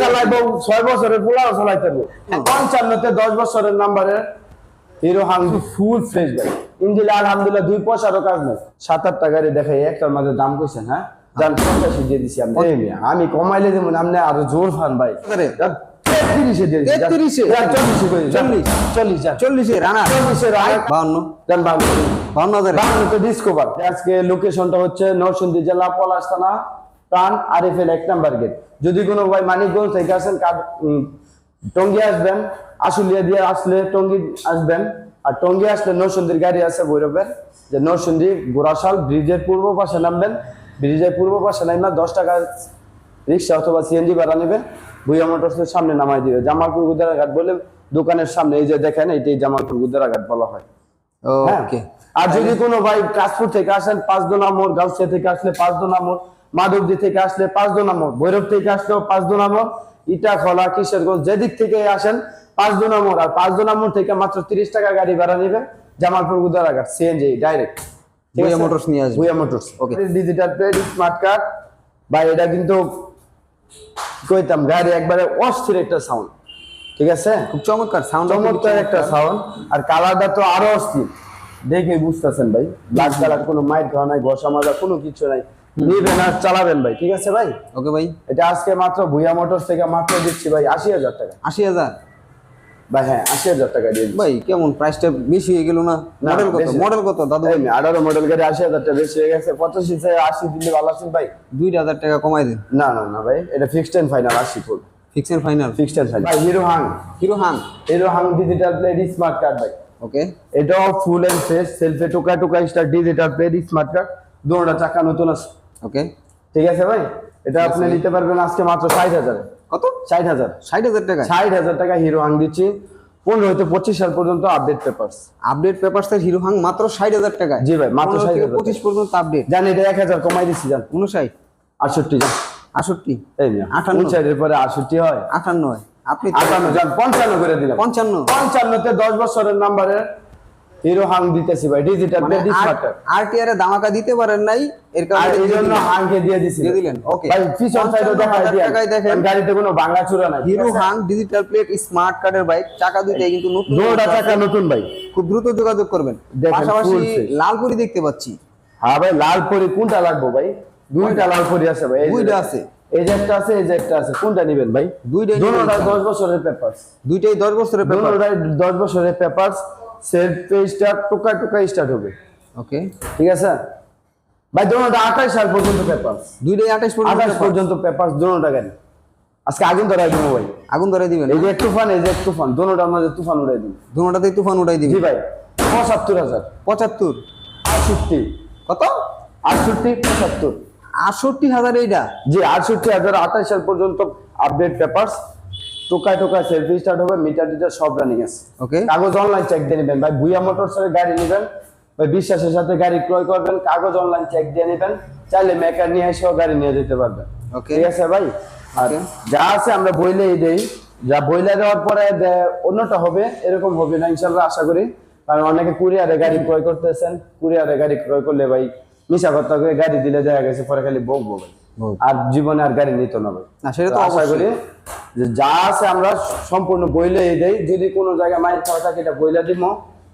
চালাইবো ছয় বছরের পোলাও চালাইতে পঞ্চান্নতে দশ বছরের নাম্বারের হিরো হাঙ্গি ফুল ফ্রেশ ভাই। ইঞ্জিলে আলহামদুলিল্লাহ দুই পয়সারও কাজ নেই। সাত আট টাকারে দেখাই একটার মাঝে দাম কইছেন হ্যাঁ? যান পঞ্চাশে দিয়ে দিছি আমি। আমি কমাইলে দেবো আপনি আরও জোর ফান ভাই। করে? যান, তেত্রিশে দিয়ে দিছি, যান। 33 এ? যান, চল্লিশে? আজকে লোকেশনটা হচ্ছে নরসিংদী জেলা পলাশ থানা। প্রাণ আরিফেল এক নাম্বার গেট। যদি কোনো ভাই মানিকগঞ্জ থেকে আসেন উম, আসবেন আশুলিয়া দিয়ে আসলে টঙ্গি আসবেন। আর টঙ্গি আসলে নরসিংদীর গাড়ি আছে ভৈরবের যে নরসিংদী গোরাশাল ব্রিজের পূর্ব পাশে নামবেন। ব্রিজের পূর্ব পাশে নামবেন দশ টাকা রিক্সা অথবা সিএনজি ভাড়া নেবেন। ভুইয়া মোটরসের সামনে নামাই দিবে। জামালপুর গুদারাঘাট বলে দোকানের সামনে এই যে দেখেন এটাই জামালপুর গুদারাঘাট বলা হয়। হ্যাঁ। ওকে আর যদি কোনো ভাই কাশপুর থেকে আসেন পাঁচ দোনা মোড় গাউসিয়া থেকে আসলে পাঁচ দোনা মোড় মাধবদী থেকে আসলে পাঁচ দোনা মোড় ভৈরব থেকে আসলেও পাঁচ দোনা মোড় ইটা খোলা কিশোরগঞ্জ যেদিক থেকে আসেন পাঁচ দোনা মোড় আর পাঁচ দোনা মোড় থেকে মাত্র তিরিশ টাকা গাড়ি ভাড়া নিবে Jamalpur Gudaraghat CNG direct motors নিয়ে আসবে। Motors. Okay. Digital plate smart card বা এটা কিন্তু কইতাম গাড়ি একবারে অস্থির একটা সাউন্ড ঠিক আছে? খুব চমৎকার সাউন্ড চমৎকার একটা সাউন্ড আর কালারটা তো আরও অস্থির। দেখে বুঝতেছেন ভাই। ব্ল্যাক কালার কোনো মাইট খাওয়া নাই ঘষা মাজা কোনো কিছু নাই। নিবেন আর চালাবেন ভাই ঠিক আছে ভাই? ওকে ভাই। এটা আজকে মাত্র ভুইয়া মোটরস থেকে মাত্র দিচ্ছি ভাই আশি হাজার টাকা। আশি হাজার? ভাই হ্যাঁ আশি হাজার টাকা দিয়ে ভাই কেমন প্রাইসটা বেশি হয়ে গেল না? না, মডেল কত? মডেল কত দাদু? এই আঠারো মডেল গাড়ি আশি হাজার টাকা বেশি হয়ে গেছে পঁচাশি থেকে আশি দিলে ভালো আছেন ভাই। দুই হাজার টাকা কমাই দেন। না না না ভাই এটা ফিক্সড এন্ড ফাইনাল আশি full fix and final fixed and final ভাই Hero Hunk Hero Hunk Hero Hunk digital plate smart card ভাই। ওকে এটাও ফুল এন্ড ফ্রেশ সেলফে টোকা টোকা start digital plate smart card দুটোটা চাকা নতুন আছে। ওকে ঠিক আছে ভাই? এটা আপনি নিতে পারবেন আজকে মাত্র ষাট হাজারে। কত? ষাট হাজার। ষাট হাজার টাকা ষাট হাজার টাকা হিরো হাং দিচ্ছি। পনেরো হতে পঁচিশ সাল পর্যন্ত আপডেট পেপার্স আপডেট পেপারস এর হিরো হাং মাত্র ষাট হাজার টাকা জি ভাই, মাত্র 60,000 পঁচিশ পর্যন্ত আপডেট জানি এটা এক হাজার কমাই দিচ্ছি জান। উনষাট? আটষট্টি জান। আষট্টি এই আটান্ন। উনষাটের পরে আটষট্টি হয়। আটান্ন হয়। আপনি আটান্ন পঞ্চান্ন করে দিলাম। পঞ্চান্ন। পঞ্চান্নতে দশ বছরের নাম্বারে হিরো হাং দিতেছি ভাই ডিজিটাল স্মার্ট আরটিআর এ দামাকা দিতে পারেন নাই এর কারণে এই জন্য হাংকে দিয়ে দিছি। দিয়ে দিলেন, okay। ভাই পিছন সাইডে দেখাই দিয়ে টাকায় দেখেন। গাড়িতে কোনো ভাঙা চূড়া নাই। Hero Hunk digital plate smart কার্ডের বাইক চাকা দুইটাই কিন্তু নতুন দুটোটা চাকা নতুন ভাই খুব দ্রুত যোগাযোগ করবেন। পাশাপাশি লালপুরি দেখতে পাচ্ছি। হ্যাঁ ভাই লাল পরি কোনটা লাগবে ভাই? দুইটা লাল পরি আছে ভাই দুইটা আছে। এই যে একটা আছে এই যে একটা আছে কোনটা নেবেন ভাই? দুইটাই দুটোটা স্যার। দশ বছরের পেপারস দুইটাই দশ বছরের পেপার দুটোটাই দশ বছরের পেপারস সেলফ স্টার্ট টুকা টুকা স্টার্ট হবে। ওকে ঠিক আছে? ভাই দুটোটা আঠাশ সাল পর্যন্ত পেপারস দুইটাই আঠাশ পর্যন্ত আঠাশ paper। পর্যন্ত পেপারস দুটোটা গাড়ি আজকে আগুন ধরাই দিব ভাই। আগুন ধরে দিবেন? এই যে তুফান এই যে তুফান দুটোটার মধ্যে তুফান উড়াই দিন দুটাতেই তুফান উঠাই জি ভাই পঁচাত্তর হাজার। পঁচাত্তর? আটষট্টি। কত? আটষট্টি পঁচাত্তর। আটষট্টি হাজার এইটা জি আটষট্টি হাজার আঠাশ সাল পর্যন্ত আপডেট পেপারস টোকায় টোকায় সেলফি স্টার্ট হবে মিটার টিটার সব রানিং আছে। ওকে কাগজ অনলাইন চেক দিয়ে নেবেন। ভাই ভুইয়া মোটরস এর গাড়ি নেবেন। ভাই বিশ্বাসের সাথে গাড়ি ক্রয় করবেন কাগজ অনলাইন চেক দিয়ে নেবেন। চাইলে মেকার নিয়ে এসেও গাড়ি নিয়ে যেতে পারবেন। ওকে ঠিক আছে ভাই? আর যা আছে আমরা বইলেই দেই। যা বইলে দেওয়ার পরে অন্যটা হবে এরকম হবে না ইনশাল্লাহ আশা করি। কারণ অনেকে কুরিয়ারে গাড়ি ক্রয় করতেছেন। কুরিয়ারে গাড়ি ক্রয় করলে ভাই মিশা কথা করে গাড়ি দিলে দেখা গেছে পরে খালি বকবো ভাই আর জীবনে আর গাড়ি নিত না ভাই। না, সেটা তো আশা করি যে যা আছে আমরা সম্পূর্ণ বইলে দেই। যদি কোনো জায়গায় মায়ের খাওয়া থাকে এটা বইলা দিব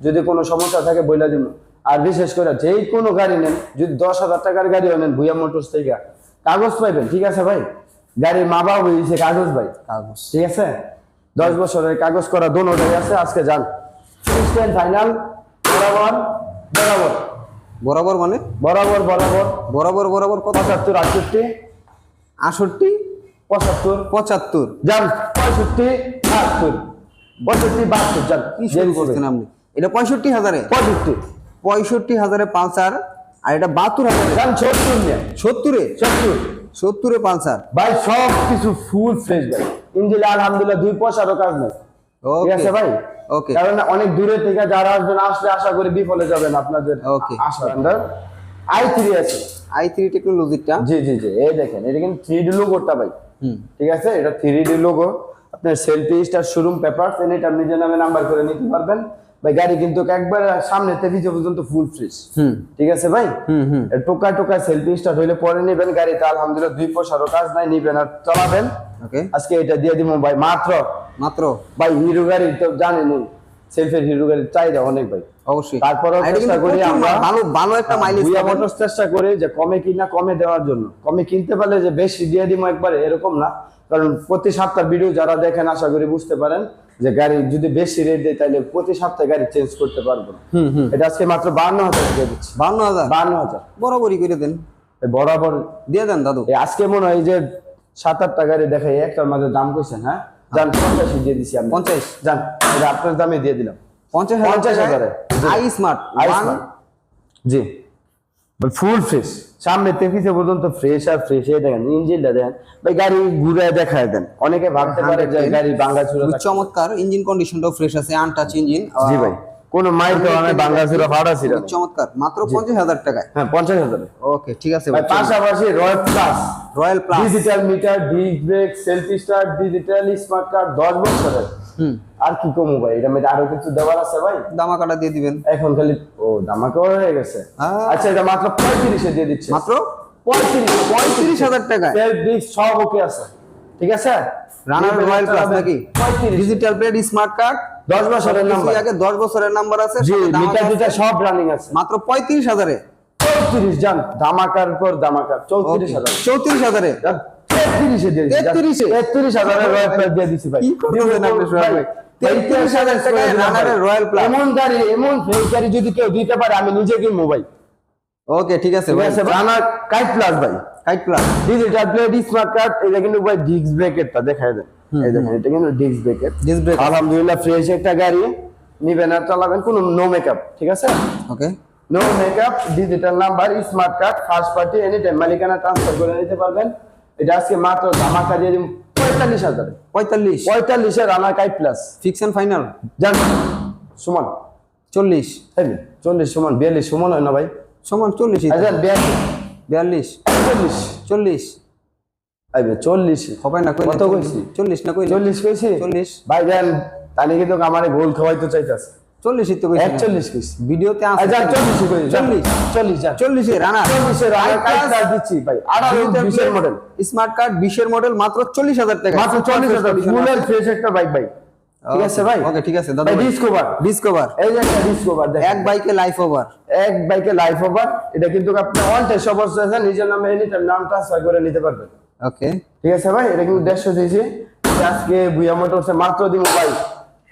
যদি কোনো সমস্যা থাকে বইলা দিব আর বিশেষ করে যেই কোনো গাড়ি নেন যদি দশ হাজার টাকার গাড়িও নেন ভুইয়া মোটরস থেকে কাগজ পাইবেন ঠিক আছে ভাই? গাড়ির মা বাবা হয়েছে কাগজ ভাই। কাগজ। ঠিক আছে? দশ বছরের কাগজ করা দোনোটাই আছে আজকে যান। ফাইনাল বরাবর বরাবর। বরাবর মানে? বরাবর বরাবর। বরাবর বরাবর কত? পঁচাত্তর আটষট্টি। আটষট্টি? পঁচাত্তর। পঁচাত্তর। যান পঁয়ষট্টি বাহাত্তর। পঁয়ষট্টি বাহাত্তর যান কি শুরু করছেন আপনি? এটা পঁয়ষট্টি হাজারে? পঁয়ষট্টি। পঁয়ষট্টি হাজারে পালসার আর এটা বাহাত্তর হাজারে? যান সত্তর নিয়ে। সত্তরে? সত্তর। সত্তরে পালসার? ভাই সব কিছু ফুল ফ্রেশ ভাই। ইঞ্জিলে আলহামদুলিল্লাহ দুই পয়সারও কাজ নেই। ঠিক আছে ভাই? ওকে কারণ অনেক দূরে থেকে যারা আসবেন আসলে আশা করি বিফলে যাবেন আপনাদের. আশা আই থ্রি আছে। আই থ্রি টেকনোলজিটা জি জি জি এই দেখেন এটা কিন্তু থ্রি ডি লোগোটা ভাই। হুম। ঠিক আছে? এটা থ্রি ডি লোগো আপনার সেলফি স্টার শোরুম পেপার নামে নাম্বার করে নিতে পারবেন। ভাই গাড়ি কিন্তু একবার সামনে থেকে পর্যন্ত ফুল ফ্রেশ হুম। ঠিক আছে ভাই? হুম হুম। টোকা টোকা সেলফি স্টার্ট হইলে পরে নেবেন গাড়িতে। আলহামদুলিল্লাহ দুই পয়সারও কাজ নাই নিবেন আর চালাবেন। ওকে আজকে এটা দিয়ে দিব ভাই মাত্র? মাত্র? ভাই হিরো গাড়ি তো জানেনই সেলফের হিরো গাড়ির চাহিদা অনেক ভাই। অবশ্যই। তারপরেও চেষ্টা করি আমরা- ভালো ভালো একটা মাইলেজ ভুয়া মোটরস চেষ্টা করি যে কমে কিনা কমে দেওয়ার জন্য। কমে কিনতে পারলে যে বেশি দিয়ে দিব একবারে এরকম না। কারণ প্রতি সপ্তাহ ভিডিও যারা দেখেন আশা করি বুঝতে পারেন যে গাড়ি যদি বেশি রেট দেয় তাহলে প্রতি সপ্তাহে গাড়ি চেঞ্জ করতে পারব না। এটা আজকে মাত্র বান্ন হাজার দিয়ে দিচ্ছি। বান্ন হাজার? বান্ন হাজার। বরাবরই করে দেন। এই বরাবর দিয়ে দেন দাদু। আজকে মনে হয় যে সাত আটটা গাড়ি দেখাই একটার মাঝে দাম কইছেন হ্যাঁ? যান পঞ্চাশে দিয়ে দিছি আমি। পঞ্চাশ? যান এটা আপনার দামে দিয়ে দিলাম। পঞ্চাশ পঞ্চাশ হাজারে। আই স্মার্ট আইসমান জি। ফুল ফ্রেশ সামনে থেকে পর্যন্ত ফ্রেশ আর ফ্রেশ এই দেখেন ইঞ্জিনটা দেন ভাই গাড়ি ঘুরে দেখায় দেন। অনেকে ভাবতে পারে যে গাড়ি বাঙ্গা চুরা চমৎকার ইঞ্জিন কন্ডিশনটাও ফ্রেশ আছে আনটাচ ইঞ্জিন জি ভাই কোন মাইল তো অনেক বাঙ্গা চুরা ফাড়া ছিল। চমৎকার মাত্র পঞ্চাশ হাজার টাকায়। হ্যাঁ পঞ্চাশ হাজারে। ওকে ঠিক আছে ভাই পাশাপাশি Royal Plus Royal Plus digital meter disc brake self start digital smart card দশ বছরের। হুম। আর কি কমু ভাই? এটা মধ্যে আরও কিছু দেওয়ার আছে ভাই? দামাকাটা দিয়ে দিবেন। এখন খালি ও দামাকে হয়ে গেছে। আচ্ছা এটা মাত্র পঁয়ত্রিশে দিয়ে দিচ্ছে। মাত্র? পঁয়ত্রিশ পঁয়ত্রিশ হাজার টাকায়? সেলফ ডিস্ক সব ওকে আছে। ঠিক আছে? রানার রয়্যাল প্লাস নাকি? পঁয়ত্রিশ। ডিজিটাল প্লেট স্মার্ট কার্ড দশ বছরের নাম্বার আগে দশ বছরের নাম্বার আছে মিটার সব রানিং আছে। মাত্র পঁয়ত্রিশ হাজারে? চৌত্রিশ জান। ধামাকার পর ধামাকার। চৌত্রিশ হাজার। চৌত্রিশ হাজারে? তেত্রিশে দিয়ে দিচ্ছি তেত্রিশ? হাজারের রয়্যাল প্লাস দিয়ে দিচ্ছি ভাই। কি করতেছেন আপনি সোহেল ভাই? তেত্রিশ হাজার রানারের রয়্যাল প্লাস এমন গাড়ি এমন গাড়ি যদি কেউ দিতে পারে আমি নিজে কিনবো ভাই। ওকে ঠিক আছে রানার কাইট প্লাস ভাই। Kite Plus digital plate smart card এটা কিন্তু ভাই ডিস্ক ব্রেকেরটা দেখায় দেন। এই দেখেন এটা কিন্তু ডিস্ক ডিস্ক আলহামদুলিল্লাহ ফ্রেশ একটা গাড়ি নিবেন আর চালাবেন কোনো নো মেকআপ ঠিক আছে? Okay no makeup digital number smart card first party any time মালিকানা ট্রান্সফার করে নিতে পারবেন। এটা আজকে মাত্র ধামাকা দিয়ে পঁয়তাল্লিশ হাজার। পঁয়তাল্লিশ। পঁয়তাল্লিশে Runner Kite Plus fix and final জান সমান। চল্লিশ। তাই চল্লিশ সমান বিয়াল্লিশ সমান হয় না ভাই? সমান চল্লিশ আচ্ছা বিয়াল্লিশ। বিয়াল্লিশ। চল্লিশ। চল্লিশ। আইবে চল্লিশ। হবে না কত কইছি? চল্লিশ না চল্লিশ কইছি? চল্লিশ। ভাই দেন তাহলে কিন্তু আমার গোল খাওয়াইতে চাইতেছে। চল্লিশই তো কইছি একচল্লিশ কইছি। ভিডিওতে আচ্ছা আছে চল্লিশ। কইছি রানা দিচ্ছি ভাই। মডেল স্মার্ট কার্ড বিশের মডেল মাত্র চল্লিশ হাজার টাকা। মাত্র চল্লিশ হাজার ফুল এন্ড ফ্রেশ একটা বাইক ভাই। ঠিক আছে ভাই? ওকে ঠিক আছে দাদা ডিসকভার ডিসকভার এই যে একটা ডিসকভার এক বাইকে লাইফ ওভার এক বাইকে লাইফ ওভার এটা কিন্তু আপনি অন টেস্ট অবস্থা আছে নিজের নামে এনি টাইম নাম ট্রান্সফার করে নিতে পারবেন। ওকে ঠিক আছে ভাই? এটা কিন্তু দেড়শো দিয়েছি আজকে বুয়া মোটরসে মাত্র ভাই।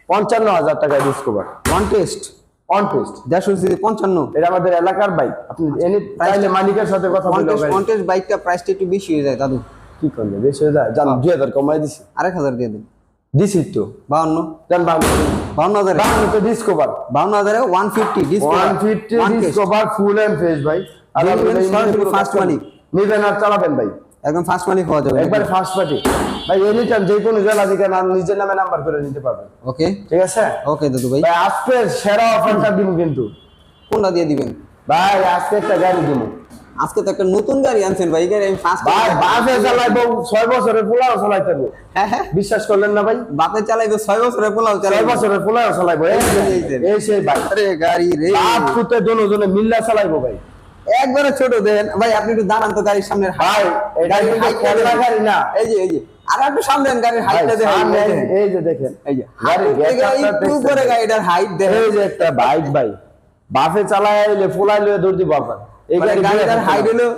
পঞ্চান্ন হাজার টাকা Discover one test on test দেড়শো সিসি পঞ্চান্ন। এটা আমাদের এলাকার বাইক আপনি এনি চাইলে মালিকের সাথে কথা ওয়ান বলে টেস্ট ওয়ান টেস্ট বাইকটা প্রাইসটা একটু বেশি হয়ে যায় দাদু। কি করলে? বেশি হয়ে যায়? জান দুই হাজার কমাই দিছি। আরেক হাজার দিয়ে দিন। দিছি তো বাউন্ন। জান বাংলা বাউন্ন হাজারে? বাংলা তো ডিসকভার বাউন্ন হাজারে one fifty one fifty Discover full and fresh ভাই। নিবেন আর চালাবেন ভাই একদম ফার্স্ট মানি খাওয়া যাবে একবার ফার্স্ট পার্টি ভাই এনি টাইম যে কোনো জেলা থেকে নাম নিজের নামে নাম্বার করে নিতে পারবেন ওকে ঠিক আছে ওকে দাদু ভাই ভাই আজকে সেরা অফারটা দিব কিন্তু কোনটা দিয়ে দিবেন ভাই আজকে একটা গাড়ি দিব আজকে তো একটা নতুন গাড়ি আনছেন ভাই গাড়ি আমি ফার্স্ট ভাই বাসে চালাইবো ছয় বছরের পোলাও চালাইতে পারব হ্যাঁ হ্যাঁ বিশ্বাস করলেন না ভাই বাপে চালাইবে ছয় বছরের পোলাও চালাইবে বছরের পোলাও চালাইবো এই। সেই ভাই আরে গাড়ি রে বাপ পুতে দোনো জনে মিল্লা চালাইবো ভাই একবারে ছোট দেন। ভাই আপনি একটু দাঁড়ান তো গাড়ির সামনের ভাই এটা। গাড়ি না। এই যে এই যে। আর একটু সামনে গাড়ির হাইটটা দেখেন এই যে, দেখেন। এই যে গাড়ির হাইট থেকে gap-টা একটু দেখছেন? গাড়িটার হাইট দেখেন। এই যে একটা বাইক ভাই বাফে চালায় আইলে ফুলাই লয়ে দৌড় দিব আপনার এই মানে গাড়িটার হাইট হলো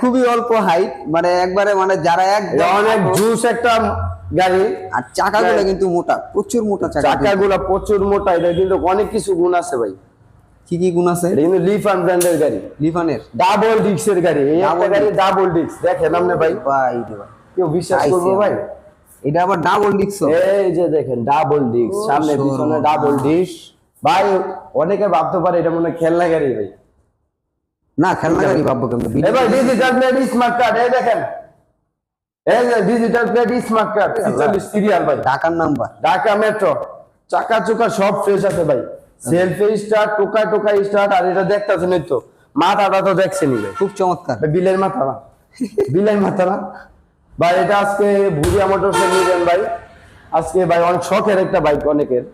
খুবই অল্প হাইট মানে একবারে মানে যারা এক অনেক জুস একটা গাড়ি। আর চাকাগুলো কিন্তু মোটা প্রচুর মোটা চাকা। চাকাগুলো প্রচুর মোটা এটা কিন্তু অনেক কিছু গুণ আছে ভাই। কি কি গুণ আছে? এটা কিন্তু লিফান ব্র্যান্ডের গাড়ি। লিফানের ডাবল ডিস্কের গাড়ি। এই একটা গাড়ি ডাবল ডিস্ক দেখেন আপনি ভাই। ভাই ভাই। কেউ বিশ্বাস করব ভাই? এটা আবার ডাবল ডিক্স এই যে দেখেন ডাবল ডিস্ক সামনে পিছনে ডাবল ডিস্ক ভাই অনেকে ভাবতে পারে এটা মনে খেলনা গাড়ি ভাই। না খেলনা গাড়ি ভাববো কিন্তু এবার ডিজিটাল প্লেট স্মার্ট কার্ড এই দেখেন। এই যে digital plate smart card serial ভাই। ঢাকার নাম্বার ঢাকা মেট্রো চাকা চুকা সব ফ্রেশ আছে ভাই। সেলফি স্টার্ট টোকা টোকা স্টার্ট আর এটা দেখতেছেন তো মাথাটা তো দেখছেনই ভাই খুব চমৎকার। বিলের মাথা না? বিলের মাথা না? ভাই এটা আজকে ভুরিয়া মোটরসে নিবেন ভাই। আজকে ভাই অনেক শখের একটা বাইক অনেকের।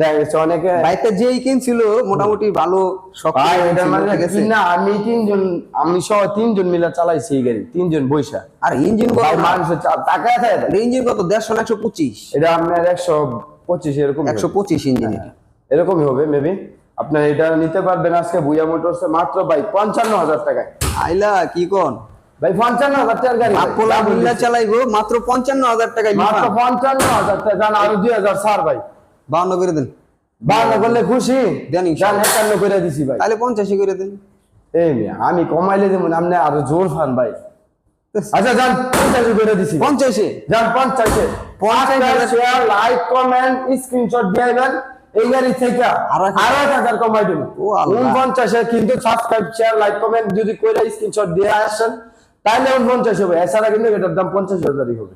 দেখা গেছে অনেকে বাইকটা যেই কিনছিল মোটামুটি ভালো শখ ভাই এটা মানে না আমি তিনজন আমি সহ তিনজন মিলে চালাইছি এই গাড়ি তিনজন বৈশা। আর ইঞ্জিন কত? ভাই মানুষের টাকা আছে? ইঞ্জিন কত? দেড়শো একশো পঁচিশ? এটা আপনার একশো পঁচিশ এরকম। একশো পঁচিশ ইঞ্জিন। এরকমই হবে মেবি আপনার এটা নিতে পারবেন আজকে ভুইয়া মোটরসে মাত্র ভাই পঞ্চান্ন হাজার টাকায়। আইলা কি কোন? ভাই পঞ্চান্ন হাজার টাকার গাড়ি। আপোলা মিল্লা চালাইবো মাত্র পঞ্চান্ন হাজার টাকায় মাত্র পঞ্চান্ন হাজার টাকা জান আরও দুই হাজার ছাড় ভাই। বাউন্ন করে দেন। বান্ন করলে খুশি? দেন একান্ন করে দিছি ভাই। তাহলে পঞ্চাশি করে দেন। এই মিয়া, আমি কমাইলে দেবো আপনি আরও জোর ফান ভাই। আচ্ছা যান পঞ্চাশ করে দিছি। পঞ্চাশে? যান পঞ্চাশে। লাইক কমেন্ট স্ক্রিনশট দিয়েবেন এই গাড়ি থেকে আরও এক হাজার। কমাই দেবো। উনপঞ্চাশে কিন্তু সাবস্ক্রাইব শেয়ার লাইক কমেন্ট যদি করে স্ক্রিনশট দিয়ে আসেন তাহলে উনপঞ্চাশ হবে। এছাড়া কিন্তু এটার দাম পঞ্চাশ হাজারই হবে।